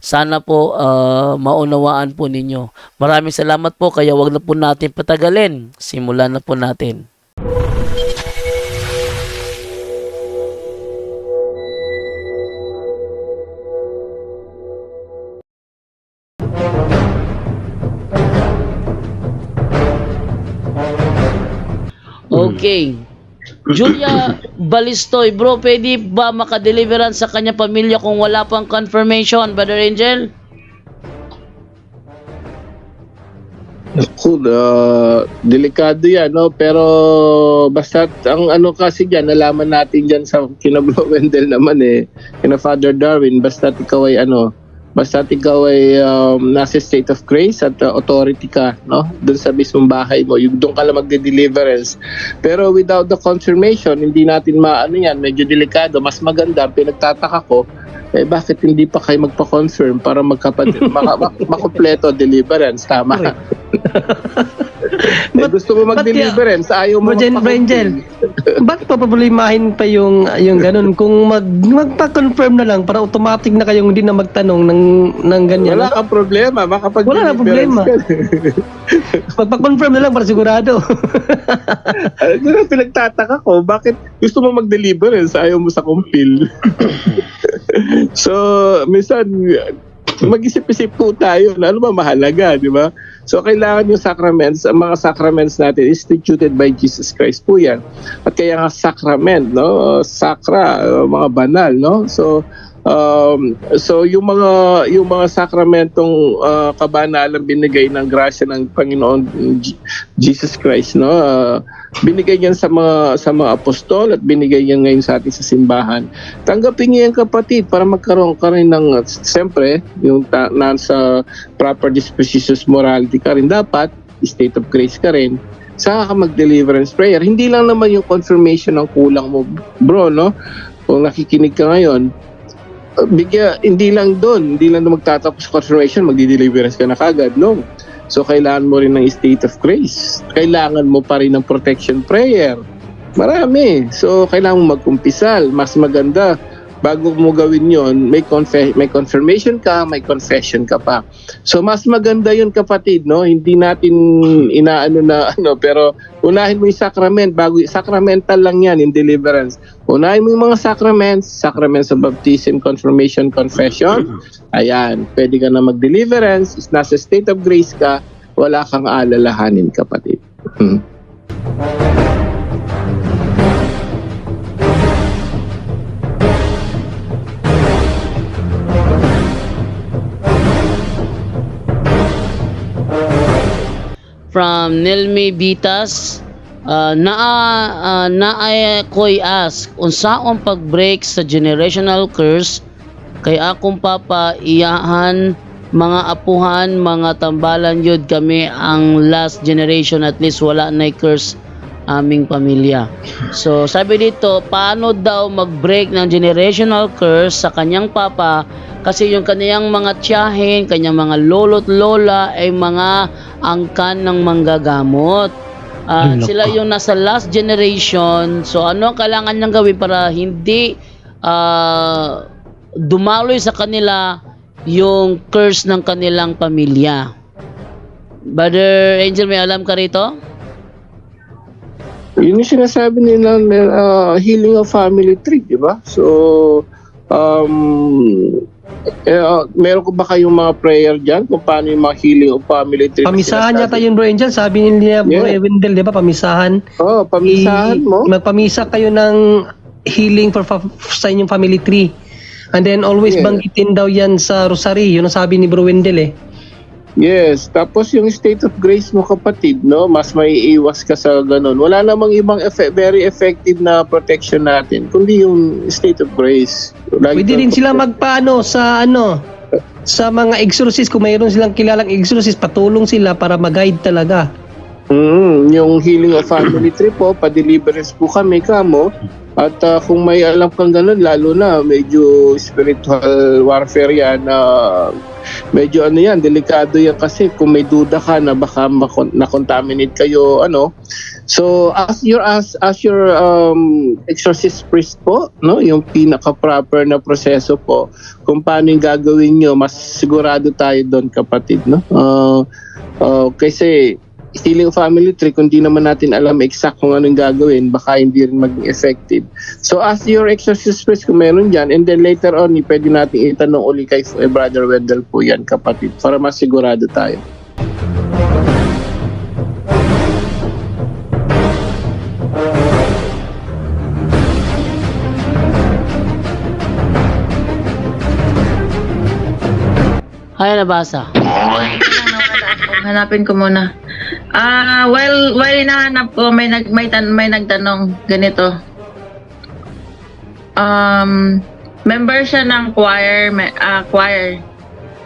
Sana po ah, maunawaan po ninyo. Maraming salamat po kaya wag na po natin patagalin. Simulan na po natin. Okay. Julia Balistoy, bro, pwede ba makadeliveran sa kanya pamilya kung wala pang confirmation, Brother Angel? Naku, ah, delikado yan, no? Pero basta ang ano kasi dyan, nalaman natin dyan sa kina Bro Wendell naman eh, kina Father Darwin, basta ikaw ay ano, basta ikaw ay um, nasa state of grace at uh, authority ka, no? Doon sa mismong bahay mo, yung doon ka lang magde-deliverance. Pero without the confirmation, hindi natin maano yan, medyo delikado. Mas maganda, pinagtataka ko, eh bakit hindi pa kayo magpa-confirm para magkapatid, maka, mak- makompleto deliverance, tama? eh, Ba't- gusto mo mag-deliverance, ayaw mo Brian, Brian Jel, bakit paproblemahin pa yung yung ganun kung mag magpa-confirm na lang para automatic na kayong hindi na magtanong ng ng ganyan. Wala kang problema, makapag Wala na problema. Magpa-confirm na lang para sigurado. Ano na pinagtataka ko, bakit gusto mo mag-deliverance, ayaw mo sa kumpil? so, minsan, mag-isip-isip po tayo na ano ba mahalaga, di ba? So, kailangan yung sacraments, ang mga sacraments natin instituted by Jesus Christ po yan. At kaya nga sacrament, no? Sakra, uh, mga banal, no? So, um, so yung mga yung mga sakramentong uh, kabanalang binigay ng grasya ng Panginoon Jesus Christ, no? Uh, binigay yan sa mga sa mga apostol at binigay yan ngayon sa atin sa simbahan. Tanggapin niyo yan kapatid para magkaroon ka rin ng siyempre yung ta- nasa proper dispositions morality ka rin dapat state of grace ka rin saka ka mag-deliverance prayer. Hindi lang naman yung confirmation ng kulang mo, bro, no? Kung nakikinig ka ngayon, bigya, hindi lang doon, hindi lang magtatapos confirmation, magdi-deliverance ka na kagad, no? So, kailangan mo rin ng state of grace. Kailangan mo pa rin ng protection prayer. Marami. So, kailangan mo magkumpisal. Mas maganda, bago mo gawin yon may, confe- may confirmation ka, may confession ka pa. So, mas maganda yun kapatid, no? Hindi natin inaano na, ano, pero unahin mo yung sacrament, bago, sacramental lang yan, in deliverance. Unahin mo yung mga sacraments, sacraments of baptism, confirmation, confession. Ayan, pwede ka na mag-deliverance, is nasa state of grace ka, wala kang alalahanin kapatid. Hmm. From Nelmi Bitas, uh, naa uh, naay ko'y ask unsaon pag-break sa generational curse? Kay akong papa iyahan mga apuhan mga tambalan yun kami ang last generation at least wala na curse aming pamilya. So sabi dito, paano daw mag-break ng generational curse sa kanyang papa kasi yung kanyang mga tiyahin, kanyang mga lolo't lola ay mga angkan ng manggagamot. Nako. sila yung nasa last generation. So ano ang kailangan niyang gawin para hindi ah, dumaloy sa kanila yung curse ng kanilang pamilya? Brother Angel, may alam ka rito? Yun yung sinasabi nila, uh, healing of family tree, di ba? So, um, eh, uh, meron ko ba kayong mga prayer dyan kung paano yung mga healing of family tree? Pamisahan yata yun bro Angel, sabi niya bro Yeah. Wendell, di ba pamisahan? Oo, oh, pamisahan I- mo. Magpamisa kayo ng healing for fa- sa inyong family tree. And then always Yeah. banggitin daw yan sa rosary, yun ang sabi ni bro Wendell eh. Yes, tapos yung state of grace mo kapatid, no, mas may iwas ka sa ganun. Wala namang ibang effe- very effective na protection natin, kundi yung state of grace. Lagi Pwede rin sila magpaano sa ano sa mga exorcist kung mayroon silang kilalang exorcist patulong sila para mag-guide talaga. Mm, yung healing of family tree po, pa-deliverance po kami kamo. At ah, kung may alam kang ganun, lalo na medyo spiritual warfare yan, na medyo ano yan, delikado yan kasi kung may duda ka na baka na-contaminate kayo, ano. So, as your as as your um, exorcist priest po, no, yung pinaka-proper na proseso po, kung paano yung gagawin nyo, mas sigurado tayo doon kapatid, no. Uh, uh, kasi healing family tree, kung di naman natin alam exact kung anong gagawin, baka hindi rin maging effective. So as your exorcist priest kung meron dyan, and then later on, pwede natin itanong uli kay Brother Wendell po yan, kapatid, para mas sigurado tayo. Ay, nabasa. Hanapin ko muna. Ah, while while hinahanap ko, may nag may, tan, may nagtanong ganito. Um, member siya ng choir, may, ah, choir.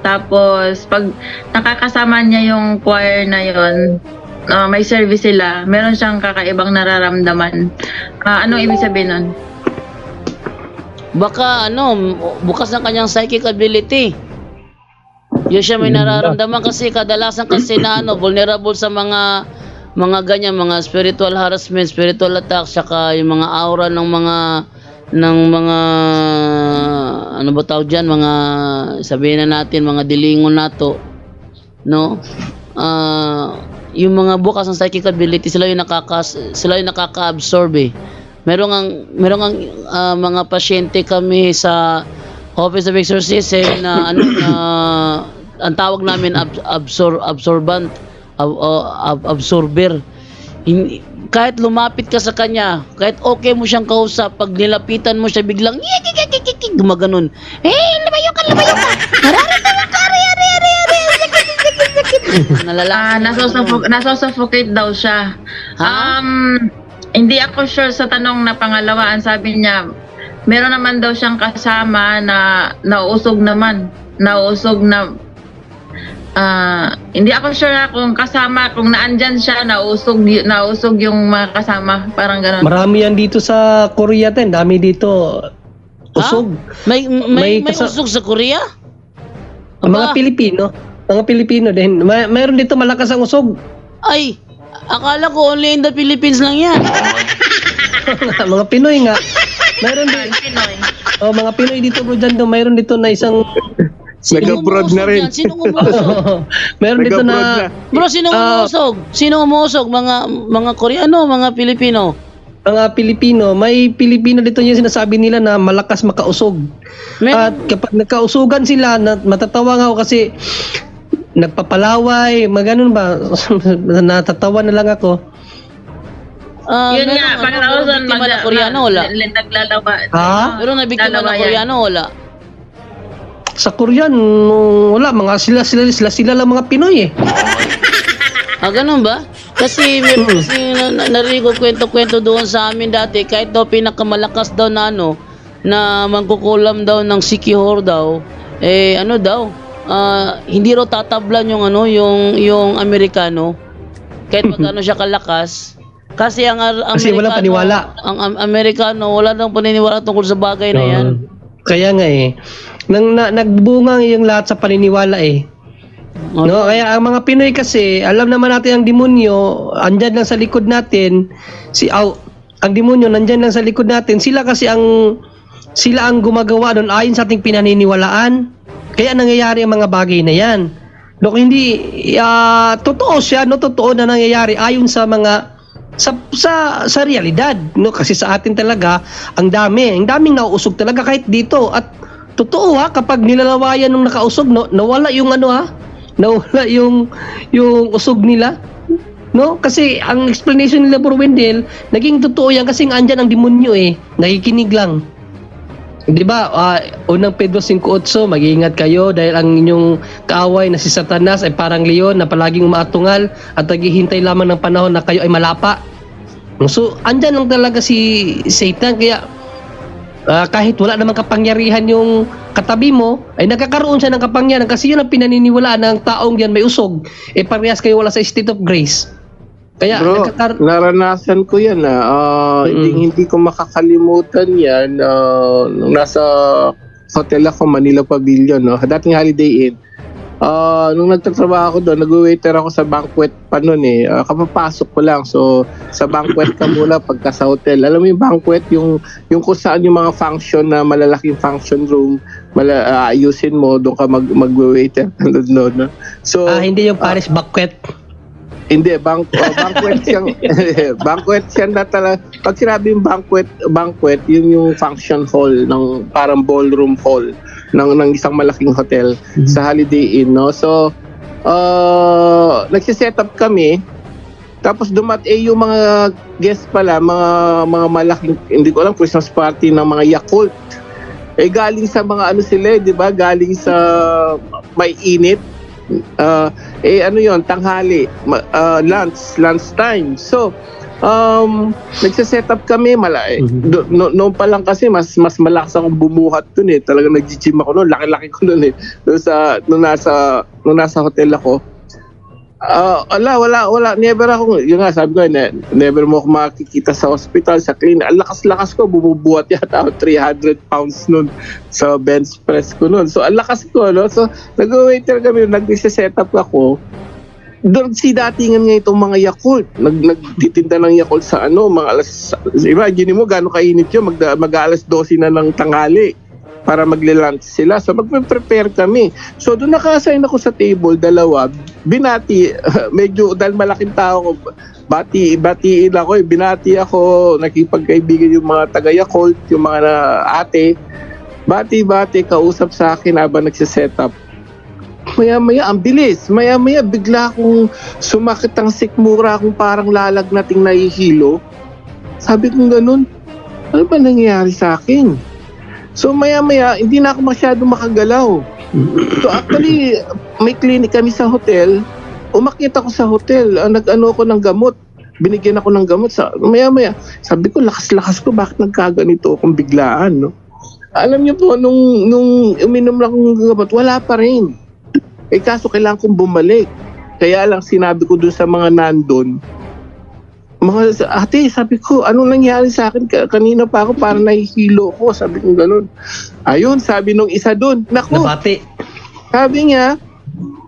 Tapos pag nakakasama niya yung choir na yon, ah, may service sila, meron siyang kakaibang nararamdaman. Ah, anong ibig sabihin nun? Baka ano, bukas ng kanyang psychic ability. Yun siya may nararamdaman kasi kadalasan kasi na ano, vulnerable sa mga mga ganyan, mga spiritual harassment, spiritual attack, saka yung mga aura ng mga ng mga ano ba tawag dyan, mga sabihin na natin, mga dilingon nato, no? Ah, yung mga bukas ng psychic ability, sila yung nakakas sila yung nakaka-absorb eh. Meron ang meron ang ah, mga pasyente kami sa Office of Exorcism na ano na ang tawag namin ab, absor, absorbent ab, ab- absorber. Hin- kahit lumapit ka sa kanya, kahit okay mo siyang kausap, pag nilapitan mo siya biglang gumaganon. Eh, lumayo ka, lumayo ka. Nararamdaman ka, ari, ari, ari, ari. Nalala. Ah, nasosuffocate, nasosuffocate daw siya. Ha? Um, hindi ako sure sa tanong na pangalawa. Ang sabi niya, meron naman daw siyang kasama na nauusog naman. Nauusog na Ah, hindi ako sure na kung kasama, kung naandyan siya, nausog, y- nausog yung mga kasama. Parang gano'n. Marami yan dito sa Korea ten, dami dito usog. May may, May may, kasa- usog sa Korea? Ang mga Aba. Pilipino, mga Pilipino din. May, mayroon dito malakas ang usog. Ay, akala ko only in the Philippines lang yan. mga Pinoy nga. Mayroon din. Pinoy. Oh, mga Pinoy dito bro dyan, mayroon dito na isang Nag-abroad na rin. yan? Sino umuusog? meron dito Nag-abroad na Bro, sino Ah. umuusog? Sino umuusog? Mga mga Koreano, mga Pilipino? mga Pilipino, may Pilipino dito yung sinasabi nila na malakas makausog. May, At kapag nagkausugan sila, na, matatawa nga ako kasi nagpapalaway, maganon ba? Natatawa na lang ako. ah, Yun meron, nga, ano, nausan, biktima na Koreano, wala. Naglalawa. Ha? Meron na biktima Dalawa na yan. Koreano, wala. Sa Korean, wala, mga sila sila sila, sila lang mga Pinoy eh. Ah, ganun ba? Kasi meron kasi na, na, narinig ko kwento-kwento doon sa amin dati, kahit daw pinakamalakas daw na ano, na mangkukulam daw ng sikihor daw, eh ano daw, ah, hindi raw tatablan yung ano, yung yung Amerikano. Kahit magkano siya kalakas. Kasi ang ang Kasi walang paniwala. Ang, ang Amerikano wala nang paniniwala tungkol sa bagay na yan. Oo. Kaya nga eh. Nang na, nagbunga yung lahat sa paniniwala eh. Oh, No, kaya ang mga Pinoy kasi, alam naman natin ang demonyo, andyan lang sa likod natin. Si aw, ang demonyo nandyan lang sa likod natin. Sila kasi ang sila ang gumagawa doon ayon sa ating pinaniniwalaan. Kaya nangyayari ang mga bagay na 'yan. Kung hindi ah, totoo siya, no totoo na nangyayari ayon sa mga sa sa sa realidad, no? Kasi sa atin talaga ang dami, ang daming nauusog talaga kahit dito at totoo ha kapag nilalawayan ng nakausog no, nawala yung ano ha, nawala yung yung usog nila. No? Kasi ang explanation nila Bro Wendell, naging totoo yan kasi andyan ang demonyo eh. Nakikinig lang. Di ba, ah, unang Pedro 5.8, mag-iingat kayo dahil ang inyong kaaway na si Satanas ay parang leon na palaging umaatungal at naghihintay lamang ng panahon na kayo ay malapa. So, andyan lang talaga si Satan kaya ah, kahit wala namang kapangyarihan yung katabi mo, ay nagkakaroon siya ng kapangyarihan kasi yun ang pinaniniwalaan ng taong yan may usog. Eh parehas kayo wala sa state of grace. Kaya Bro, nagkakar- naranasan ko yan ah. Ah, hindi, Mm-mm. hindi ko makakalimutan yan. ah, nung nasa hotel ako, Manila Pavilion, no? dating Holiday Inn. Ah, nung nagtatrabaho ako doon, nag-waiter ako sa banquet pa noon eh. Ah, kapapasok ko lang. So, sa banquet ka muna pagka sa hotel. Alam mo yung banquet, yung, yung kung saan yung mga function na malalaking function room, mala, ah, ayusin mo, doon ka mag, mag-waiter no? no? So, ah, hindi yung Paris banquet. hindi, bank, oh, banquet siyang, banquet siya na talaga. Pag sinabi yung banquet, banquet, yun yung function hall ng parang ballroom hall ng, ng isang malaking hotel sa Holiday Inn, no? So, uh, nagsiset up kami, tapos dumat eh yung mga guest pala, mga mga malaking, hindi ko alam, Christmas party ng mga Yakult. Eh galing sa mga ano sila, eh, 'di ba? Galing sa may init. Ah, eh ano yon tanghali, ah, lunch, lunch time. So, um, nagse-set up kami, mala, eh, Mhm. do- no, noon pa lang kasi mas mas malakas akong bumuhat dun eh. Talagang nag-gym ako noon, laki-laki ko noon eh. Doon sa nung nasa nung nasa hotel ako. Ah, wala, wala, wala. Never ako, yun nga, sabi ko, ne, never mo ako makikita sa hospital, sa clinic. Ang lakas-lakas ko, bumubuhat yata ako 300 pounds nun sa bench press ko nun. So, ang lakas ko, no? So, nag-waiter kami, nag-set up ako. Doon si datingan nga itong mga Yakult. Nag nagtitinda ng Yakult sa ano, mga alas imagine mo gaano kainit 'yun, mag mag alas 12 na ng tanghali para magle-lunch sila. So magpe-prepare kami. So doon naka-assign ako sa table dalawa. Binati medyo dahil malaking tao ko bati batiin ako eh. Binati ako, nakipagkaibigan yung mga taga Yakult, yung mga ate. Bati-bati kausap sa akin habang nagse-set up maya-maya, ang bilis. Maya-maya, bigla akong sumakit ang sikmura akong parang lalagnating nahihilo. Sabi ko ganun, ano ba nangyayari sa akin? So maya-maya, hindi na ako masyado makagalaw. So actually, may clinic kami sa hotel. Umakyat ako sa hotel. Ah, Nag-ano ako ng gamot. Binigyan ako ng gamot. Sa, maya-maya, sabi ko, lakas-lakas ko. Bakit nagkaganito akong biglaan? No? Alam niyo po, nung, nung uminom lang akong gamot, wala pa rin. Eh kaso kailangan kong bumalik. Kaya lang sinabi ko dun sa mga nandun, mga ate, sabi ko, ano nangyari sa akin? Ka- Kanina pa ako parang nahihilo ko. Sabi ko ganun. Ayun, sabi nung isa dun, naku, Nabati. sabi niya,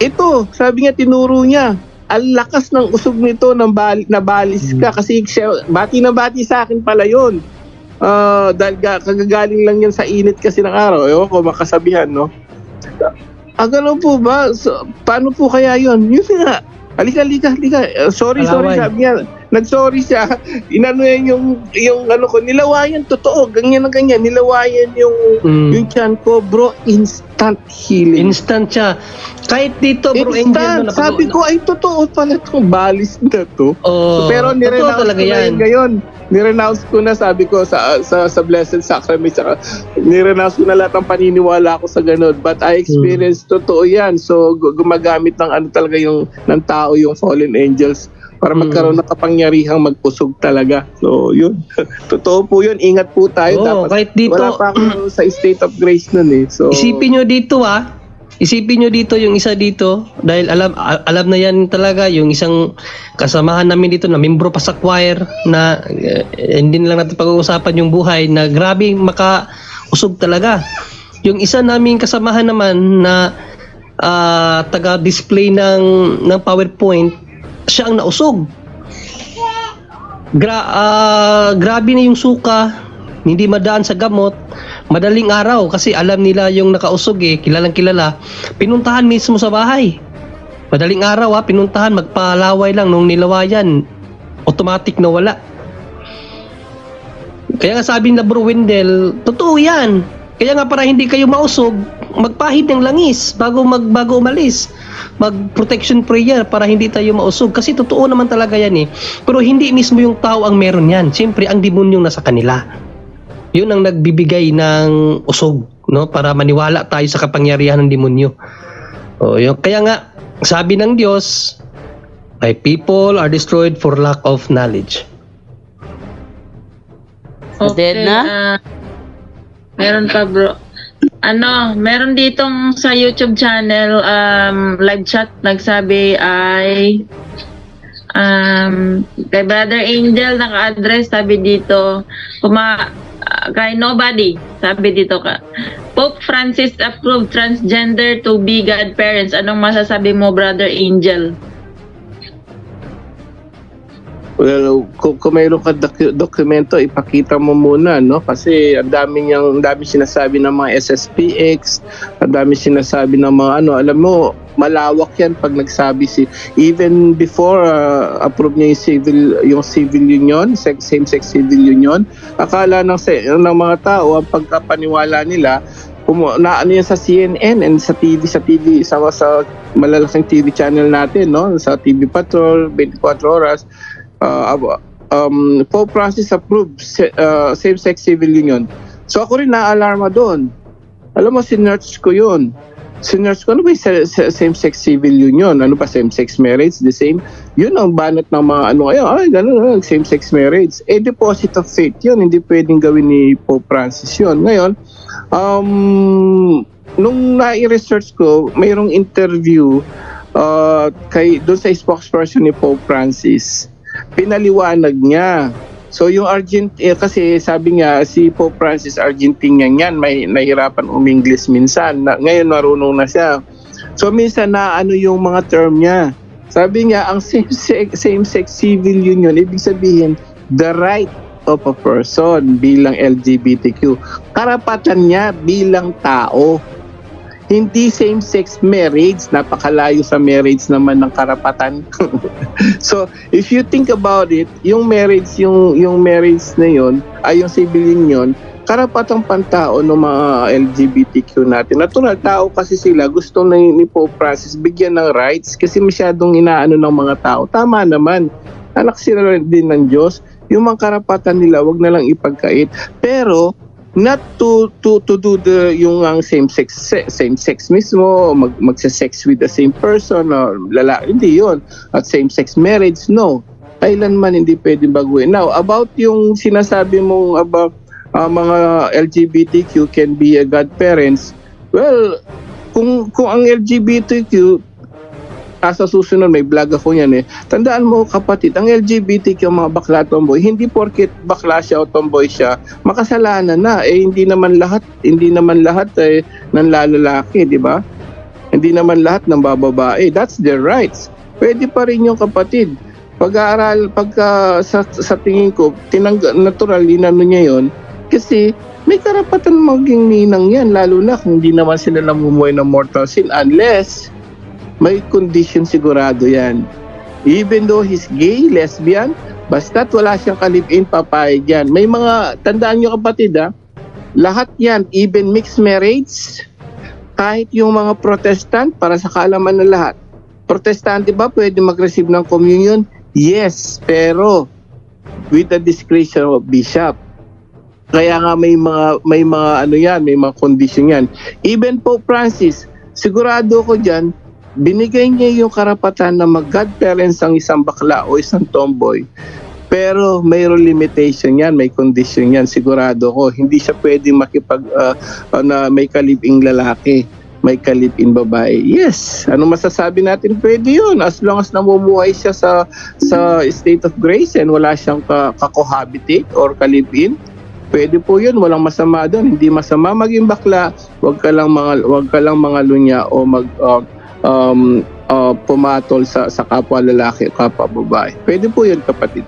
ito, sabi niya, tinuro niya, ang lakas ng usog nito ng bal nabalis ka kasi siya, bati na bati sa akin pala yun. Ah, dahil ga- kagagaling lang yan sa init kasi ng araw. Ewan ko, makasabihan, no? Ah, ganun po ba? So, paano po kaya yun? Yun nga. Halika, halika, halika. Eh, sorry, sorry, Alaway. sabi niya. Nag-sorry siya. Inano yan yung, yung ano ko, nilawayan, totoo. Ganyan na ganyan. Nilawayan yung, Mm. yung chan ko, bro, instant healing. Instant siya. Kahit dito, bro, Angel, Instant. no, napag- Sabi ko, ay totoo pala itong balis na to. Oh, Pero totoo nirenounce ko na yan. ngayon. Nirenounce ko na, sabi ko, sa sa, sa Blessed Sacrament, saka nirenounce ko na lahat ng paniniwala ko sa ganun. But I experienced, Hmm. totoo yan. So, gu- gumagamit ng ano talaga yung, ng tao, yung fallen angels para Hmm. magkaroon ng kapangyarihang magpusog talaga. So, yun. totoo po yun. Ingat po tayo. Oo, Dapat, kahit dito, wala pa ako sa state of grace nun eh. So, Isipin nyo dito ah. Isipin nyo dito yung isa dito dahil alam a- alam na yan talaga yung isang kasamahan namin dito na membro pa sa choir na eh, hindi na lang natin pag-uusapan yung buhay na grabe makausog talaga. Yung isa naming kasamahan naman na ah, taga-display ng ng PowerPoint siya ang nausog. Gra ah, grabe na yung suka, hindi madaan sa gamot. Madaling araw kasi alam nila yung nakausog eh, kilalang kilala. Pinuntahan mismo sa bahay. Madaling araw ha, pinuntahan, magpalaway lang nung nilawayan. Automatic na wala. Kaya nga sabi na Bro Wendell, totoo yan. Kaya nga para hindi kayo mausog, magpahid ng langis bago mag bago umalis. Mag protection prayer para hindi tayo mausog kasi totoo naman talaga yan eh. Pero hindi mismo yung tao ang meron yan. Siyempre ang demonyong nasa kanila. Yun ang nagbibigay ng usog, no? Para maniwala tayo sa kapangyarihan ng demonyo. O, yun. Kaya nga, sabi ng Diyos, My people are destroyed for lack of knowledge. Dead na? ah, meron pa bro. Ano, meron ditong sa YouTube channel um, live chat nagsabi ay um, kay Brother Angel naka-address sabi dito kuma ah, kay nobody sabi dito ka Pope Francis approved transgender to be godparents. Anong masasabi mo, Brother Angel? Well, kung, kung mayroon ka dokumento, ipakita mo muna, no? Kasi ang dami niyang, ang dami sinasabi ng mga SSPX, ang dami sinasabi ng mga ano, alam mo, malawak yan pag nagsabi si, even before uh, approve niya yung civil, yung civil union, sex, same-sex civil union, akala ng, ng mga tao, ang pagkapaniwala nila, kumu- na ano yan sa CNN and sa TV, sa TV, sa, sa malalaking TV channel natin, no? Sa TV Patrol, 24 oras, uh, um, Pope Francis approved uh, same-sex civil union. So ako rin na-alarma doon. Alam mo, sinerch ko yun. Sinerch ko, ano ba yung se- se- same-sex civil union? Ano ba, same-sex marriage? The same? Yun ang banat ng mga ano ngayon. Ay, ganun, ganun, same-sex marriage. Eh, deposit of faith yun. Hindi pwedeng gawin ni Pope Francis yun. Ngayon, um, nung na-research ko, mayroong interview uh, kay doon sa spokesperson ni Pope Francis pinaliwanag niya. So yung Argent eh, kasi sabi nga si Pope Francis Argentinian yan, may nahirapan umingles minsan. Na, ngayon marunong na siya. So minsan na ano yung mga term niya. Sabi niya ang same-sex, same-sex civil union ibig sabihin the right of a person bilang LGBTQ. Karapatan niya bilang tao. Hindi same-sex marriage, napakalayo sa marriage naman ng karapatan. so, if you think about it, yung marriage, yung yung marriage na yon, ay yung civil union, karapatang pantao ng mga LGBTQ natin. Natural tao kasi sila, gusto na ni Pope Francis bigyan ng rights kasi masyadong inaano ng mga tao. Tama naman. Anak sila din ng Diyos. Yung mga karapatan nila, wag na lang ipagkait. Pero, not to to to do the yung ang same sex se- same sex mismo mag magse-sex with the same person or lala hindi yon at same sex marriage no. Kailanman hindi pwedeng baguhin. Now about yung sinasabi mong about ah, mga LGBTQ can be a godparents well kung kung ang LGBTQ ah, susunod may vlog ako niyan eh. Tandaan mo kapatid, ang LGBTQ mga bakla tomboy, hindi porket bakla siya o tomboy siya, makasalanan na. Eh hindi naman lahat, hindi naman lahat eh ng lalaki, di ba? Hindi naman lahat ng bababae. That's their rights. Pwede pa rin yung kapatid. Pag-aaral, pagka sa, sa tingin ko, tinangga, natural, inano niya yon kasi may karapatan maging ninang yan, lalo na kung hindi naman sila namumuhay ng mortal sin unless may condition sigurado yan. Even though he's gay, lesbian, basta't wala siyang kalibin, papayag yan. May mga, tandaan nyo kapatid ha, lahat yan, even mixed marriage, kahit yung mga protestant, para sa kaalaman ng lahat, protestante ba pwede mag-receive ng communion? Yes, pero with the discretion of bishop. Kaya nga may mga may mga ano yan, may mga condition yan. Even Pope Francis, sigurado ko diyan, binigay niya yung karapatan na mag-godparents ang isang bakla o isang tomboy. Pero mayroon limitation yan, may condition yan, sigurado ko. Hindi siya pwede makipag, ah, na may kalibing lalaki, may kalibing babae. Yes, ano masasabi natin? Pwede yun, as long as namumuhay siya sa, sa state of grace and wala siyang ka, kakohabitate or kalibin. Pwede po yun, walang masama doon. Hindi masama maging bakla, wag ka lang mga, wag ka lang mga lunya o mag, ah, um, uh, pumatol sa, sa kapwa lalaki, kapwa babae. Pwede po yun kapatid.